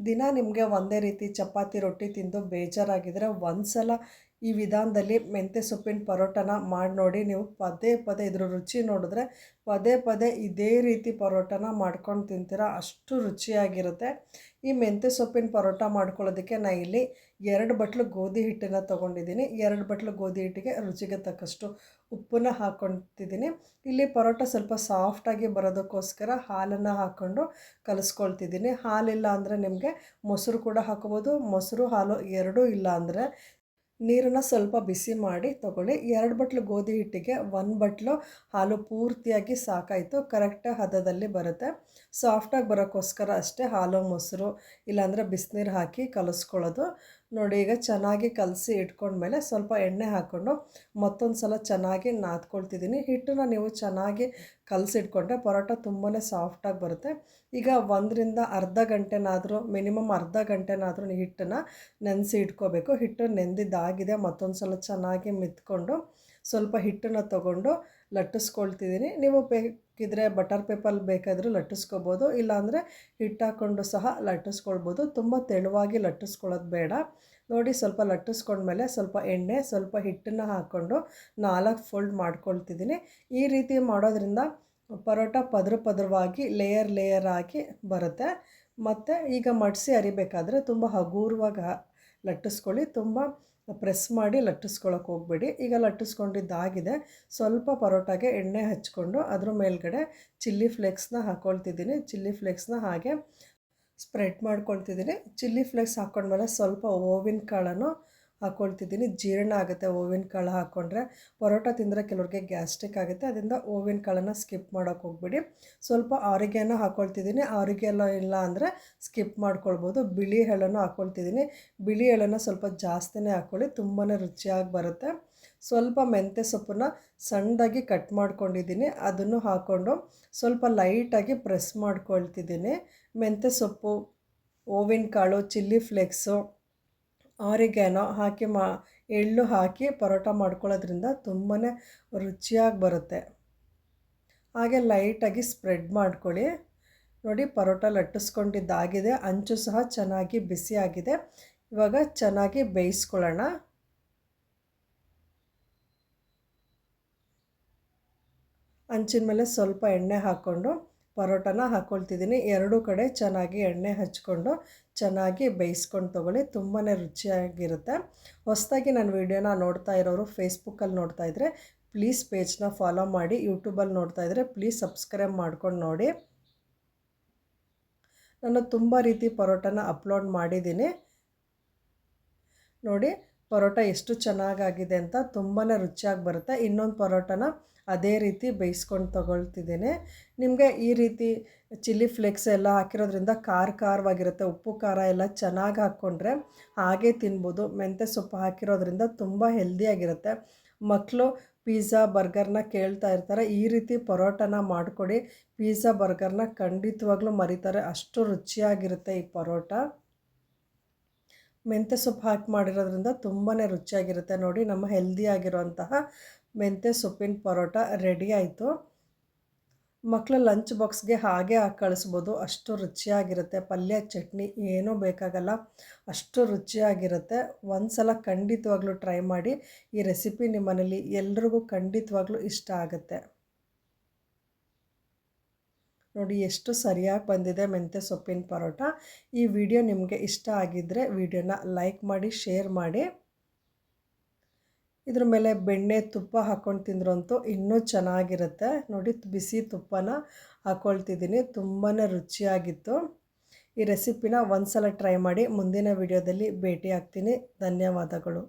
ದಿನ ನಿಮಗೆ ಒಂದೇ ರೀತಿ ಚಪಾತಿ ರೊಟ್ಟಿ ತಿಂದು ಬೇಜಾರಾಗಿದ್ದರೆ ಒಂದು ಸಲ ಈ ವಿಧಾನದಲ್ಲಿ ಮೆಂತ್ಯ ಸೊಪ್ಪಿನ ಪರೋಟನ ಮಾಡಿ ನೋಡಿ. ನೀವು ಪದೇ ಪದೇ ಇದ್ರ ರುಚಿ ನೋಡಿದ್ರೆ ಪದೇ ಪದೇ ಇದೇ ರೀತಿ ಪರೋಟನ ಮಾಡ್ಕೊಂಡು ತಿಂತೀರ, ಅಷ್ಟು ರುಚಿಯಾಗಿರುತ್ತೆ. ಈ ಮೆಂತ್ಯ ಸೊಪ್ಪಿನ ಪರೋಟ ಮಾಡ್ಕೊಳ್ಳೋದಕ್ಕೆ ನಾನು ಇಲ್ಲಿ ಎರಡು ಬಟ್ಲು ಗೋಧಿ ಹಿಟ್ಟನ್ನು ತೊಗೊಂಡಿದ್ದೀನಿ. ಎರಡು ಬಟ್ಲು ಗೋಧಿ ಹಿಟ್ಟಿಗೆ ರುಚಿಗೆ ತಕ್ಕಷ್ಟು ಉಪ್ಪನ್ನ ಹಾಕ್ಕೊತಿದ್ದೀನಿ ಇಲ್ಲಿ ಪರೋಟ ಸ್ವಲ್ಪ ಸಾಫ್ಟಾಗಿ ಬರೋದಕ್ಕೋಸ್ಕರ ಹಾಲನ್ನು ಹಾಕ್ಕೊಂಡು ಕಲಿಸ್ಕೊಳ್ತಿದ್ದೀನಿ. ಹಾಲಿಲ್ಲ ಅಂದರೆ ನಿಮಗೆ ಮೊಸರು ಕೂಡ ಹಾಕೋಬೋದು. ಮೊಸರು ಹಾಲು ಎರಡೂ ಇಲ್ಲ ಅಂದರೆ ನೀರನ್ನು ಸ್ವಲ್ಪ ಬಿಸಿ ಮಾಡಿ ತೊಗೊಳ್ಳಿ. ಎರಡು ಬಟ್ಲು ಗೋಧಿ ಹಿಟ್ಟಿಗೆ, ಒಂದು ಬಟ್ಲು ಹಾಲು ಪೂರ್ತಿಯಾಗಿ ಸಾಕಾಯಿತು. ಕರೆಕ್ಟ್ ಹದದಲ್ಲಿ ಬರುತ್ತೆ. ಸಾಫ್ಟಾಗಿ ಬರೋಕ್ಕೋಸ್ಕರ ಅಷ್ಟೇ ಹಾಲು, ಮೊಸರು, ಇಲ್ಲಾಂದರೆ ಬಿಸಿನೀರು ಹಾಕಿ ಕಲಿಸ್ಕೊಳ್ಳೋದು. ನೋಡಿ, ಈಗ ಚೆನ್ನಾಗಿ ಕಲಸಿ ಇಟ್ಕೊಂಡ್ಮೇಲೆ ಸ್ವಲ್ಪ ಎಣ್ಣೆ ಹಾಕ್ಕೊಂಡು ಮತ್ತೊಂದು ಸಲ ಚೆನ್ನಾಗಿ ನಾದ್ಕೊಳ್ತಿದ್ದೀನಿ. ಹಿಟ್ಟನ್ನ ನೀವು ಚೆನ್ನಾಗಿ ಕಲಸಿಟ್ಕೊಂಡ್ರೆ ಪರೋಟ ತುಂಬಾ ಸಾಫ್ಟಾಗಿ ಬರುತ್ತೆ. ಈಗ ಒಂದರಿಂದ ಅರ್ಧ ಗಂಟೆನಾದರೂ, ಮಿನಿಮಮ್ ಅರ್ಧ ಗಂಟೆನಾದರೂ ಹಿಟ್ಟನ್ನು ನೆನೆಸಿ ಇಟ್ಕೋಬೇಕು. ಹಿಟ್ಟು ನೆಂದಿದ್ದಾಗಿದೆ, ಮತ್ತೊಂದು ಸಲ ಚೆನ್ನಾಗಿ ಮಿತ್ಕೊಂಡು ಸ್ವಲ್ಪ ಹಿಟ್ಟನ್ನು ತೊಗೊಂಡು ಲಟ್ಟಿಸ್ಕೊಳ್ತಿದ್ದೀನಿ. ನೀವು ಬೇಕಿದ್ರೆ ಬಟರ್ ಪೇಪರ್ ಬೇಕಾದರೂ ಲಟ್ಟಿಸ್ಕೋಬೋದು, ಇಲ್ಲಾಂದರೆ ಹಿಟ್ಟು ಹಾಕ್ಕೊಂಡು ಸಹ ಲಟ್ಟಿಸ್ಕೊಳ್ಬೋದು. ತುಂಬ ತೆಳುವಾಗಿ ಲಟ್ಟಿಸ್ಕೊಳ್ಳೋದು ಬೇಡ. ನೋಡಿ, ಸ್ವಲ್ಪ ಲಟ್ಟಿಸ್ಕೊಂಡ್ಮೇಲೆ ಸ್ವಲ್ಪ ಎಣ್ಣೆ, ಸ್ವಲ್ಪ ಹಿಟ್ಟನ್ನು ಹಾಕ್ಕೊಂಡು ನಾಲ್ಕು ಫೋಲ್ಡ್ ಮಾಡ್ಕೊಳ್ತಿದ್ದೀನಿ. ಈ ರೀತಿ ಮಾಡೋದ್ರಿಂದ ಪರೋಟ ಪದ್ರ ಪದರವಾಗಿ, ಲೇಯರ್ ಲೇಯರ್ ಆಗಿ ಬರುತ್ತೆ. ಮತ್ತು ಈಗ ಮಡಿಸಿ ಅರಿಬೇಕಾದ್ರೆ ತುಂಬ ಹಗೂರವಾಗಿ ಲಟ್ಟಿಸ್ಕೊಳ್ಳಿ. ತುಂಬ ಪ್ರೆಸ್ ಮಾಡಿ ಲಟ್ಟಿಸ್ಕೊಳಕ್ಕೆ ಹೋಗಬೇಡಿ. ಈಗ ಲಟ್ಟಿಸ್ಕೊಂಡಿದ್ದಾಗಿದೆ. ಸ್ವಲ್ಪ ಪರೋಟಾಗೆ ಎಣ್ಣೆ ಹಚ್ಕೊಂಡು ಅದ್ರ ಮೇಲ್ಗಡೆ ಚಿಲ್ಲಿ ಫ್ಲೇಕ್ಸ್ನ ಹಾಕ್ಕೊಳ್ತಿದ್ದೀನಿ ಚಿಲ್ಲಿ ಫ್ಲೇಕ್ಸ್ನ ಹಾಗೆ ಸ್ಪ್ರೆಡ್ ಮಾಡ್ಕೊಳ್ತಿದ್ದೀನಿ. ಚಿಲ್ಲಿ ಫ್ಲೇಕ್ಸ್ ಹಾಕ್ಕೊಂಡ್ಮೇಲೆ ಸ್ವಲ್ಪ ಓವಿನ ಕಾಳನ್ನು ಹಾಕ್ಕೊಳ್ತಿದ್ದೀನಿ ಜೀರ್ಣ ಆಗುತ್ತೆ, ಓವಿನ ಕಾಳು ಹಾಕ್ಕೊಂಡ್ರೆ ಪರೋಟ ತಿಂದರೆ ಕೆಲವ್ರಿಗೆ ಗ್ಯಾಸ್ಟ್ರಿಕ್ ಆಗುತ್ತೆ. ಅದರಿಂದ ಓವಿನ ಕಾಳನ್ನು ಸ್ಕಿಪ್ ಮಾಡೋಕ್ಕೆ ಹೋಗ್ಬಿಡಿ. ಸ್ವಲ್ಪ ಆರಿಗೆನ ಹಾಕ್ಕೊಳ್ತಿದ್ದೀನಿ ಆರಿಗೆ ಎಲ್ಲ ಇಲ್ಲ ಅಂದರೆ ಸ್ಕಿಪ್ ಮಾಡ್ಕೊಳ್ಬೋದು. ಬಿಳಿ ಎಳ್ಳನ್ನು ಹಾಕ್ಕೊಳ್ತಿದ್ದೀನಿ ಬಿಳಿ ಎಳ್ಳನ್ನು ಸ್ವಲ್ಪ ಜಾಸ್ತಿನೇ ಹಾಕ್ಕೊಳ್ಳಿ ತುಂಬಾ ರುಚಿಯಾಗಿ ಬರುತ್ತೆ. ಸ್ವಲ್ಪ ಮೆಂತ್ಯ ಸೊಪ್ಪನ್ನು ಸಣ್ಣದಾಗಿ ಕಟ್ ಮಾಡ್ಕೊಂಡಿದ್ದೀನಿ. ಅದನ್ನು ಹಾಕ್ಕೊಂಡು ಸ್ವಲ್ಪ ಲೈಟಾಗಿ ಪ್ರೆಸ್ ಮಾಡ್ಕೊಳ್ತಿದ್ದೀನಿ. ಮೆಂತ್ಯ ಸೊಪ್ಪು, ಓವಿನ ಕಾಳು, ಚಿಲ್ಲಿ ಫ್ಲೇಕ್ಸು ಆರಿಗ್ಯಾನೋ ಹಾಕಿ ಮಾ, ಎಳ್ಳು ಹಾಕಿ ಪರೋಟ ಮಾಡ್ಕೊಳ್ಳೋದ್ರಿಂದ ತುಂಬಾ ರುಚಿಯಾಗಿ ಬರುತ್ತೆ. ಹಾಗೆ ಲೈಟಾಗಿ ಸ್ಪ್ರೆಡ್ ಮಾಡ್ಕೊಳ್ಳಿ. ನೋಡಿ ಪರೋಟ ಲಟ್ಟಿಸ್ಕೊಂಡಿದ್ದಾಗಿದೆ. ಅಂಚು ಸಹ ಚೆನ್ನಾಗಿ ಬಿಸಿಯಾಗಿದೆ ಇವಾಗ ಚೆನ್ನಾಗಿ ಬೇಯಿಸ್ಕೊಳ್ಳೋಣ. ಅಂಚಿನ ಮೇಲೆ ಸ್ವಲ್ಪ ಎಣ್ಣೆ ಹಾಕ್ಕೊಂಡು ಪರೋಟನ ಹಾಕ್ಕೊಳ್ತಿದ್ದೀನಿ ಎರಡೂ ಕಡೆ ಚೆನ್ನಾಗಿ ಎಣ್ಣೆ ಹಚ್ಕೊಂಡು ಚೆನ್ನಾಗಿ ಬೇಯಿಸ್ಕೊಂಡು ತೊಗೊಳ್ಳಿ. ತುಂಬಾ ರುಚಿಯಾಗಿರುತ್ತೆ. ಹೊಸದಾಗಿ ನನ್ನ ವೀಡಿಯೋನ ನೋಡ್ತಾ ಇರೋರು ಫೇಸ್ಬುಕ್ಕಲ್ಲಿ ನೋಡ್ತಾ ಇದ್ದರೆ ಪ್ಲೀಸ್ ಪೇಜ್ನ ಫಾಲೋ ಮಾಡಿ, ಯೂಟ್ಯೂಬಲ್ಲಿ ನೋಡ್ತಾ ಇದ್ದರೆ ಪ್ಲೀಸ್ ಸಬ್ಸ್ಕ್ರೈಬ್ ಮಾಡ್ಕೊಂಡು ನೋಡಿ. ನಾನು ತುಂಬ ರೀತಿ ಪರೋಟನ ಅಪ್ಲೋಡ್ ಮಾಡಿದ್ದೀನಿ. ನೋಡಿ ಪರೋಟ ಎಷ್ಟು ಚೆನ್ನಾಗಾಗಿದೆ ಅಂತ ತುಂಬಾ ರುಚಿಯಾಗಿ ಬರುತ್ತೆ. ಇನ್ನೊಂದು ಪರೋಟನ ಅದೇ ರೀತಿ ಬೇಯಿಸ್ಕೊಂಡು ತೊಗೊಳ್ತಿದ್ದೇನೆ. ನಿಮಗೆ ಈ ರೀತಿ ಚಿಲ್ಲಿ ಫ್ಲೇಕ್ಸ್ ಎಲ್ಲ ಹಾಕಿರೋದ್ರಿಂದ ಖಾರ ಖಾರವಾಗಿರುತ್ತೆ, ಉಪ್ಪು ಖಾರ ಎಲ್ಲ ಚೆನ್ನಾಗಿ ಹಾಕ್ಕೊಂಡ್ರೆ ಹಾಗೆ ತಿನ್ಬೋದು. ಮೆಂತ್ಯ ಸೊಪ್ಪು ಹಾಕಿರೋದ್ರಿಂದ ತುಂಬ ಹೆಲ್ದಿಯಾಗಿರುತ್ತೆ ಮಕ್ಕಳು ಪಿಜ್ಜಾ ಬರ್ಗರ್ನ ಕೇಳ್ತಾ ಇರ್ತಾರೆ, ಈ ರೀತಿ ಪರೋಟನ ಮಾಡಿಕೊಡಿ. ಪಿಜ್ಜಾ ಬರ್ಗರ್ನ ಖಂಡಿತವಾಗ್ಲೂ ಮರಿತಾರೆ. ಅಷ್ಟು ರುಚಿಯಾಗಿರುತ್ತೆ ಈ ಪರೋಟ. ಮೆಂತ್ಯ ಸೊಪ್ಪು ಹಾಕಿ ಮಾಡಿರೋದ್ರಿಂದ ತುಂಬಾ ರುಚಿಯಾಗಿರುತ್ತೆ ನೋಡಿ, ನಮ್ಮ ಹೆಲ್ದಿಯಾಗಿರುವಂತಹ ಮೆಂತ್ಯ ಸೊಪ್ಪಿನ ಪರೋಟ ರೆಡಿ ಆಯಿತು. ಮಕ್ಕಳ ಲಂಚ್ ಬಾಕ್ಸ್ಗೆ ಹಾಗೆ ಹಾಕಿ ಕಳಿಸ್ಬೋದು, ಅಷ್ಟು ರುಚಿಯಾಗಿರುತ್ತೆ. ಪಲ್ಯ, ಚಟ್ನಿ ಏನೂ ಬೇಕಾಗಲ್ಲ, ಅಷ್ಟು ರುಚಿಯಾಗಿರುತ್ತೆ. ಒಂದು ಸಲ ಖಂಡಿತವಾಗ್ಲೂ ಟ್ರೈ ಮಾಡಿ, ಈ ರೆಸಿಪಿ ನಿಮ್ಮನೇಲಿ ಎಲ್ರಿಗೂ ಖಂಡಿತವಾಗ್ಲೂ ಇಷ್ಟ ಆಗುತ್ತೆ. ನೋಡಿ ಎಷ್ಟು ಸರಿಯಾಗಿ ಬಂದಿದೆ ಮೆಂತ್ಯ ಸೊಪ್ಪಿನ ಪರೋಟ. ಈ ವಿಡಿಯೋ ನಿಮಗೆ ಇಷ್ಟ ಆಗಿದ್ದರೆ ವಿಡಿಯೋನ ಲೈಕ್ ಮಾಡಿ, ಶೇರ್ ಮಾಡಿ. ಇದ್ರ ಮೇಲೆ ಬೆಣ್ಣೆ ತುಪ್ಪ ಹಾಕ್ಕೊಂಡು ತಿಂದ್ರಂತೂ ಇನ್ನೂ ಚೆನ್ನಾಗಿರುತ್ತೆ. ನೋಡಿ ಬಿಸಿ ತುಪ್ಪನ ಹಾಕ್ಕೊಳ್ತಿದ್ದೀನಿ ತುಂಬಾ ರುಚಿಯಾಗಿತ್ತು. ಈ ರೆಸಿಪಿನ ಒಂದು ಸಲ ಟ್ರೈ ಮಾಡಿ, ಮುಂದಿನ ವಿಡಿಯೋದಲ್ಲಿ ಭೇಟಿ ಆಗ್ತೀನಿ ಧನ್ಯವಾದಗಳು.